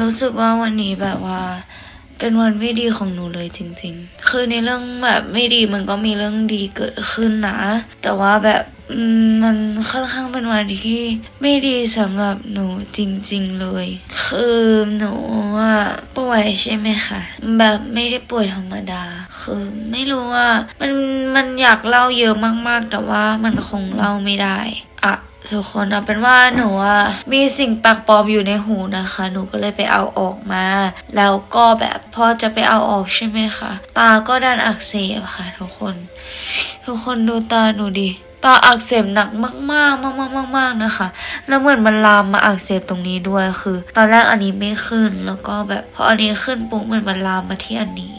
รู้สึกว่าวันนี้แบบว่า เป็นวันไม่ดีของหนูเลยจริงๆ คือในเรื่องแบบไม่ดีมันก็มีเรื่องดีเกิดขึ้นนะ แต่ว่าแบบมันค่อนข้างเป็นวันที่ไม่ดีสำหรับหนูจริงๆเลย คือหนูอะป่วยใช่ไหมคะแบบไม่ได้ป่วยธรรมดา คือไม่รู้ว่ามันมันอยากเล่าเยอะมากๆ แต่ว่ามันคงเล่าไม่ได้อะ ทุกคนเอาเป็นว่าหนูอะมีสิ่งปลกปลอมอยู่ในหูนะคะ หนูก็เลยไปเอาออกมา แล้วก็แบบพอจะไปเอาออกใช่ไหมคะตาก็ดันอักเสบค่ะ ทุกคน ทุกคนดูตาหนูดิตาอักเสบหนักมากๆมากๆมากๆนะคะ แล้วเหมือนมันลามมาอักเสบตรงนี้ด้วยคือ ตอนแรกอันนี้ไม่ขึ้น แล้วก็แบบพออันนี้ขึ้นปุ๊บเหมือนมันลามมาที่อันนี้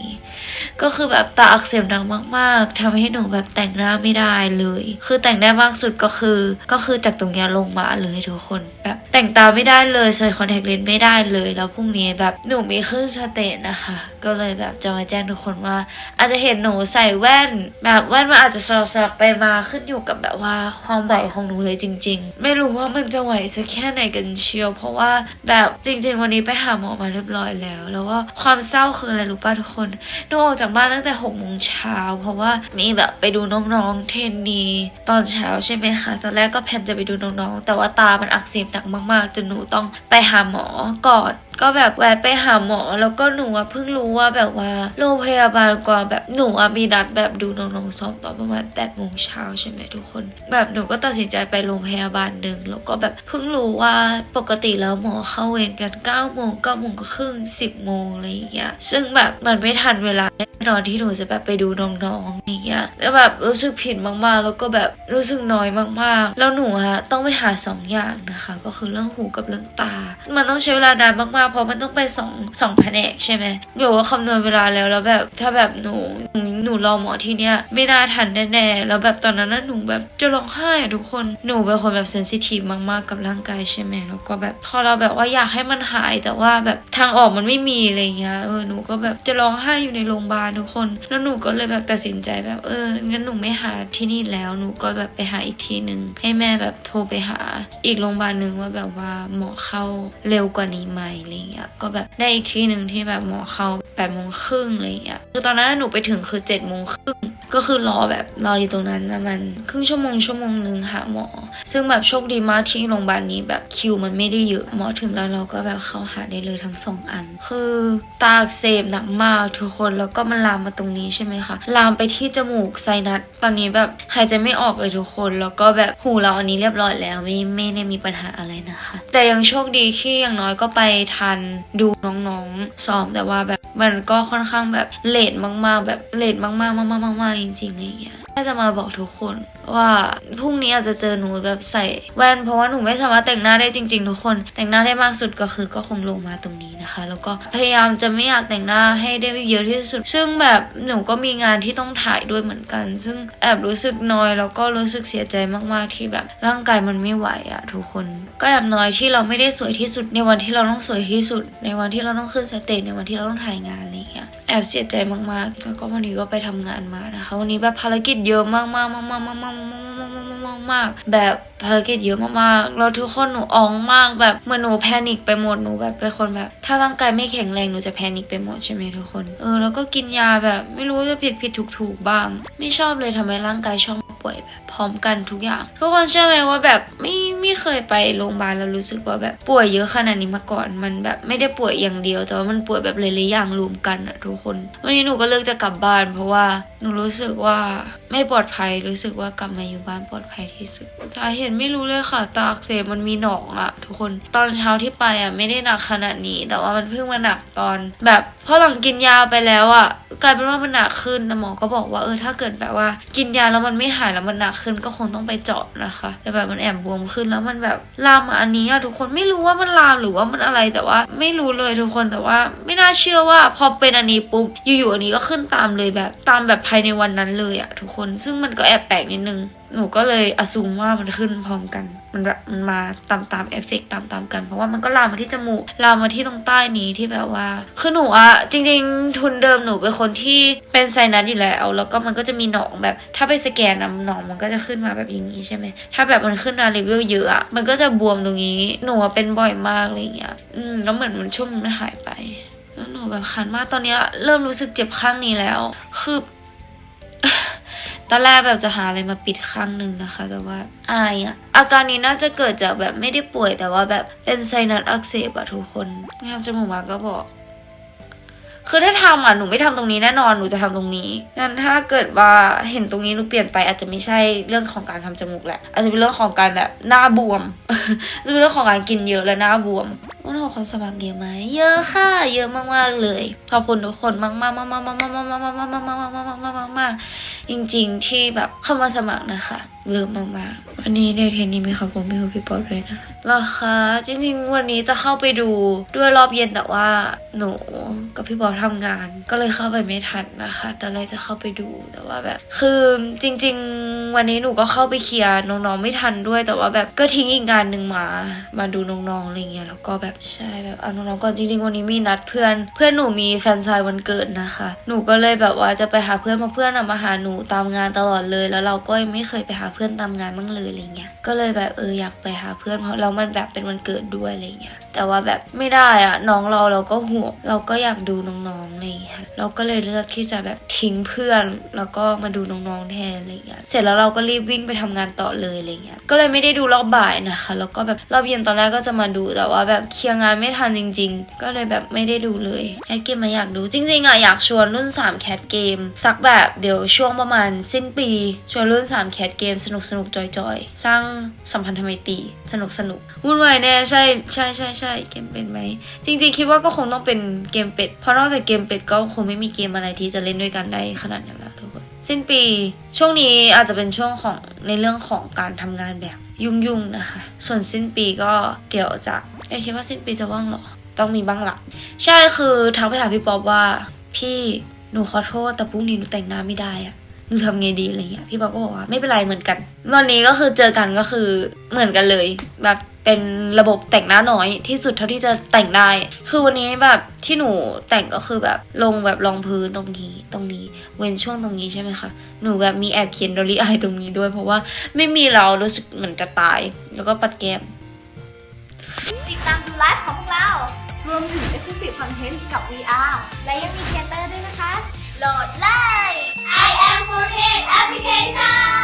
ก็คือแบบตาอักเสบหนักมากๆทำให้หนูแบบแต่งหน้าไม่ได้เลย คือแต่งได้มากสุดก็คือ ก็คือจากตรงนี้ลงมาเลยทุกคนแบบแต่งตาไม่ได้เลยใส่คอนแทคเลนส์ไม่ได้เลย แล้วพรุ่งนี้แบบหนูมีขึ้นสเตจนะคะ ก็เลยแบบจะมาแจ้งทุกคนว่า อาจจะเห็นหนูใส่แว่น แบบแว่นมันอาจจะสลับสลับไปมาขึ้นอยู่กับแบบว่าความไหวของหนูเลยจริง ๆ ไม่รู้ว่ามันจะไหวสักแค่ไหนกันเชียว เพราะว่าแบบจริง ๆ วันนี้ไปหาหมอมาเรียบร้อยแล้ว แล้วก็ความเศร้าคืออะไรรู้ป่ะทุกคนหนูออกจากบ้านตั้งแต่หกโมงเช้าเพราะว่ามีแบบไปดูน้องๆเทนนีตอนเช้าใช่ไหมคะตอนแรกก็แพนจะไปดูน้องๆ แต่ว่าตามันอักเสบหนักมากๆจนหนูต้องไปหาหมอก่อนก็แบบแวะไปหาหมอแล้วก็หนูอะเพิ่งรู้ว่าแบบว่าโรงพยาบาลก่อนแบบหนูอะมีนัดแบบดูน้องๆซ้อมตอนประมาณแปดโมงเช้าใช่ไหมทุกคน แบบหนูก็ตัดสินใจไปโรงพยาบาลหนึ่งแล้วก็แบบเพิ่งรู้ว่าปกติแล้วหมอเข้าเวรกัน9ก้าโมงเก้าโมงครึ่งสิบโมงอะไรอย่างเงี้ยซึ่งแบบมันไม่ทันเวลาแน่นอนที่หนูจะแบบไปดูน้องๆอย่างเงี้ยแล้วแบบรู้สึกผิดมากๆ แล้วก็แบบรู้สึกน้อยมากๆ แล้วหนูอะต้องไปหาสองอย่างนะคะ ก็คือเรื่องหูกับเรื่องตา มันต้องใช้เวลานานมากๆ เพราะมันต้องไปสองสองแผนกใช่ไหมหนูก็คำนวณเวลาแล้วแล้วแบบถ้าแบบหนูหนูหนูรอหมอที่เนี้ยไม่น่าทันแน่ๆ แล้วแบบตอนนั้นน่ะหนูแบบจะร้องไห้อะทุกคนหนูเป็นคนแบบเซนซิทีฟมากๆกับร่างกายใช่ไหมแล้วก็แบบพอเราแบบว่าอยากให้มันหายแต่ว่าแบบทางออกมันไม่มีอะไรเงี้ยเออหนูก็แบบจะร้องไห้อยู่ในโรงพยาบาลทุกคน แล้วหนูก็เลยแบบตัดสินใจแบบเอองั้นหนูไม่หาที่นี่แล้วหนูก็แบบไปหาอีกที่หนึ่งให้แม่แบบโทรไปหาอีกโรงพยาบาลหนึ่งว่าแบบว่าหมอเข้าเร็วกว่านี้ไหมอะไรเงี้ยก็แบบได้อีกที่หนึ่งที่แบบหมอเข้าแปดโมงครึ่งอะไรเงี้ยคือตอนนั้นหนูไปถึงคือเจ็ดโมงครึ่งก็คือรอแบบรออยู่ตรงนั้นประมาณครึ่งชั่วโมงชั่วโมงหนึ่งหาหมอ ซึ่งแบบโชคดีมากที่โรงพยาบาลนี้แบบคิวมันไม่ได้เยอะหมอถึงแล้วเราก็แบบเข้าหาได้เลยทั้งสองอัน คือตาอักเสบหนักมากทุกคนแล้วก็ก็มันลามมาตรงนี้ใช่ไหมคะลามไปที่จมูกไซนัสตอนนี้แบบหายใจไม่ออกเลยทุกคน แล้วก็แบบหูเราอันนี้เรียบร้อยแล้ว ไม่ไม่ได้มีปัญหาอะไรนะคะ แต่ยังโชคดีที่อย่างน้อยก็ไปทันดูน้องๆซ้อมแต่ว่าแบบมันก็ค่อนข้างแบบเลทมากๆ แบบเลทมากๆมากๆมากๆจริงๆอะไรอย่างเงี้ย ถ้าจะมาบอกทุกคนว่าพรุ่งนี้อาจจะเจอหนูแบบใส่แว่นเพราะว่าหนูไม่สามารถแต่งหน้าได้จริง ๆ ทุกคน แต่งหน้าได้มากสุดก็คือก็คงลงมาตรงนี้นะคะ แล้วก็พยายามจะไม่อยากแต่งหน้าให้ได้เยอะที่สุด ซึ่งแบบหนูก็มีงานที่ต้องถ่ายด้วยเหมือนกัน ซึ่งแอบรู้สึกน้อยแล้วก็รู้สึกเสียใจมากๆที่แบบร่างกายมันไม่ไหวอะทุกคน ก็แอบน้อยที่เราไม่ได้สวยที่สุดในวันที่เราต้องสวยที่สุด ในวันที่เราต้องขึ้นสเตจในวันที่เราต้องถ่ายงานอะไรอย่างเงี้ย แอบเสียใจมากๆ แล้วก็วันนี้ก็ไปทำงานมานะคะ วันนี้แบบภารกิจเยอะมากๆมากๆมากๆมากๆมากๆแบบภารกิจเยอะมากๆ แล้วทุกคนหนูอองมากแบบเหมือนหนูแพนิคไปหมด หนูแบบเป็นคนแบบ ถ้าร่างกายไม่แข็งแรงหนูจะแพนิคไปหมดใช่ไหมทุกคน เออ แล้วก็กินยาแบบ ไม่รู้จะผิดผิดถูกถูกบ้าง ไม่ชอบเลยทำไมร่างกายช่อง ป่วยแบบพร้อมกันทุกอย่าง ทุกคนเชื่อไหมว่าแบบไม่ไม่เคยไปโรงพยาบาลแล้วรู้สึกว่าแบบป่วยเยอะขนาดนี้มาก่อน มันแบบไม่ได้ป่วยอย่างเดียว แต่ว่ามันป่วยแบบหลายๆอย่างรวมกันอะทุกคน วันนี้หนูก็เลือกจะกลับบ้าน เพราะว่า หนูรู้สึกว่าไม่ปลอดภัย รู้สึกว่ากลับมาอยู่บ้านปลอดภัยที่สุดสาเหตุไม่รู้เลยค่ะตาอักเสบมันมีหนองอะทุกคนตอนเช้าที่ไปอะไม่ได้หนักขนาดนี้ แต่ว่ามันเพิ่งมาหนักตอน แบบพอหลังกินยาไปแล้วอะกลายเป็นว่ามันหนักขึ้นแต่หมอก็บอกว่าเออถ้าเกิดแบบว่า กินยาแล้วมันไม่หายแล้วมันหนักขึ้นก็คงต้องไปเจาะนะคะ แต่แบบมันแอบบวมขึ้นแล้วมันแบบลามอันนี้อะทุกคนไม่รู้ว่ามันลามหรือว่ามันอะไรแต่ว่าไม่รู้เลยทุกคนแต่ว่า ไม่น่าเชื่อว่าพอเป็นอันนี้ปุ๊บอยู่ๆอันนี้ก็ขึ้นตามเลยแบบตามแบบภายในวันนั้นเลยอะทุกคนซึ่งมันก็แอบแปลกนิดนึง หนูก็เลยอ s ซูมว่ามันขึ้นพร้อมกัน มันแบบมันมาตามตามเอฟเฟกตามตามกัน เพราะว่ามันก็ลามมาที่จมูกลามมาที่ตรงใต้นี้ที่แบบว่า คือหนูอะจริง ๆ ทุนเดิมหนูเป็นคนที่เป็นไซนัสอยู่แล้ว แล้วก็มันก็จะมีหนองแบบ ถ้าไปสแกนนะหนองมันก็จะขึ้นมาแบบอย่างนี้ใช่ไหมถ้าแบบมันขึ้นมาเลเวลเยอะอะมันก็จะบวมตรงนี้ หนูเป็นบ่อยมากอะไรอย่างเงี้ยอืมแล้วเหมือนมันชุ่มมันหายไปแล้วหนูแบบคันมากตอนนี้เริ่มรู้สึกเจ็บข้างนี้แล้ว คือ ตอนแรกแบบจะหาอะไรมาปิดข้างหนึ่งนะคะ แต่ว่าอายอะอาการนี้น่าจะเกิดจากแบบไม่ได้ป่วยแต่ว่าแบบเป็นไซนัสอักเสบอะทุกคนงามจมูกมาก็บอก คือถ้าทำอะหนูไม่ทำตรงนี้แน่นอนหนูจะทำตรงนี้งั้นถ้าเกิดว่าเห็นตรงนี้หนูเปลี่ยนไป อาจจะไม่ใช่เรื่องของการทำจมูกแหละ อาจจะเป็นเรื่องของการแบบหน้าบวมอาจจะเป็นเรื่องของการกินเยอะและหน้าบวมวันนี้คนสมัครเยอะไหมเยอะค่ะ เยอะมากๆเลย ขอบคุณทุกคนมากๆมากมากมากมากๆมากๆมากๆมากๆมากๆมากๆมากๆมากๆมากๆจริง ๆ ที่แบบเข้ามาสมัครนะคะเยอะมากๆวันนี้เดทเทนนี้มีขอบคุณพี่พี่ป๊อปด้วยนะหรอคะจริงๆวันนี้จะเข้าไปดูด้วยรอบเย็นแต่ว่าหนูกับพี่ป๊อปทำงาน ก็เลยเข้าไปไม่ทันนะคะตอนแรกจะเข้าไปดูแต่ว่าแบบ คือจริง ๆ วันนี้หนูก็เข้าไปเคลียร์น้องๆไม่ทันด้วยแต่ว่าแบบก็ทิ้งอีกงานหนึ่งมา มาดูน้องๆอะไรเงี้ยแล้วก็แบบใช่แบบเอาน้องๆก่อนจริงๆวันนี้มีนัดเพื่อน เพื่อนหนูมีแฟนซายวันเกิดนะคะ หนูก็เลยแบบว่าจะไปหาเพื่อนมาเพื่อนอะมาหาหนูตามงานตลอดเลย แล้วเราก็ยังไม่เคยไปหาเพื่อนตามงานบ้างเลยอะไรเงี้ยก็เลยแบบเอออยากไปหาเพื่อนเพราะเรามันแบบเป็นวันเกิดด้วยอะไรเงี้ยแต่ว่าแบบไม่ได้อะน้องเราเราก็ห่วงเราก็อยากดูน้องๆอะไรเงี้ยเราก็เลยเลือกที่จะแบบทิ้งเพื่อน แล้วก็มาดูน้องๆแทนอะไรเงี้ยเสร็จแล้วเราก็รีบวิ่งไปทำงานต่อเลยอะไรเงี้ยก็เลยไม่ได้ดูรอบบ่ายนะคะ แล้วก็แบบรอบเย็นตอนแรกก็จะมาดูแต่ว่าแบบเคลียร์งานไม่ทันจริง ๆ ก็เลยแบบไม่ได้ดูเลยแคทเกมมาอยากดูจริงๆอะอยากชวนรุ่น3แคทเกมสักแบบเดี๋ยวช่วงประมาณสิ้นปีชวนรุ่น3แคทเกมสนุกสนุกๆจอยๆสร้างสัมพันธไมตรีสนุกสนุกๆวุ่นวายแน่ใช่ใช่ใช่ใช่เกมเป็นไหมจริงๆ คิดว่าก็คงต้องเป็นเกมเป็ด เพราะนอกจากเกมเป็ดก็คงไม่มีเกมอะไรที่จะเล่นด้วยกันได้ขนาดนั้นแล้วทุกคนสิ้นปีช่วงนี้อาจจะเป็นช่วงของในเรื่องของการทำงานแบบยุ่งๆนะคะ ส่วนสิ้นปีก็เดี๋ยวจะเอคิดว่าสิ้นปีจะว่างหรอต้องมีบ้างละใช่คือทักไปถาพี่ป๊อบว่า พี่หนูขอโทษแต่พรุ่งนี้หนูแต่งหน้าไม่ได้อะหนูทำไงดีอะไรเงี้ยพี่ป๊อบก็บอกว่าไม่เป็นไรเหมือนกัน วันนี้ก็คือเจอกันก็คือเหมือนกันเลย แบบ เป็นระบบแต่งหน้าน้อยที่สุดเท่าที่จะแต่งได้ คือวันนี้แบบที่หนูแต่งก็คือแบบลงแบบรองพื้นตรงนี้ตรงนี้ เว้นช่วงตรงนี้ใช่ไหมคะ หนูแบบมีแอบเขียนดอลลี่อายตรงนี้ด้วย เพราะว่าไม่มีเรารู้สึกเหมือนจะตาย แล้วก็ปัดแก้มติดตามดูไลฟ์ของพวกเรา รวมถึง Exclusive Content กับ VR และยังมีเทเตอร์ด้วยนะคะ โหลดเลย I am 4 Application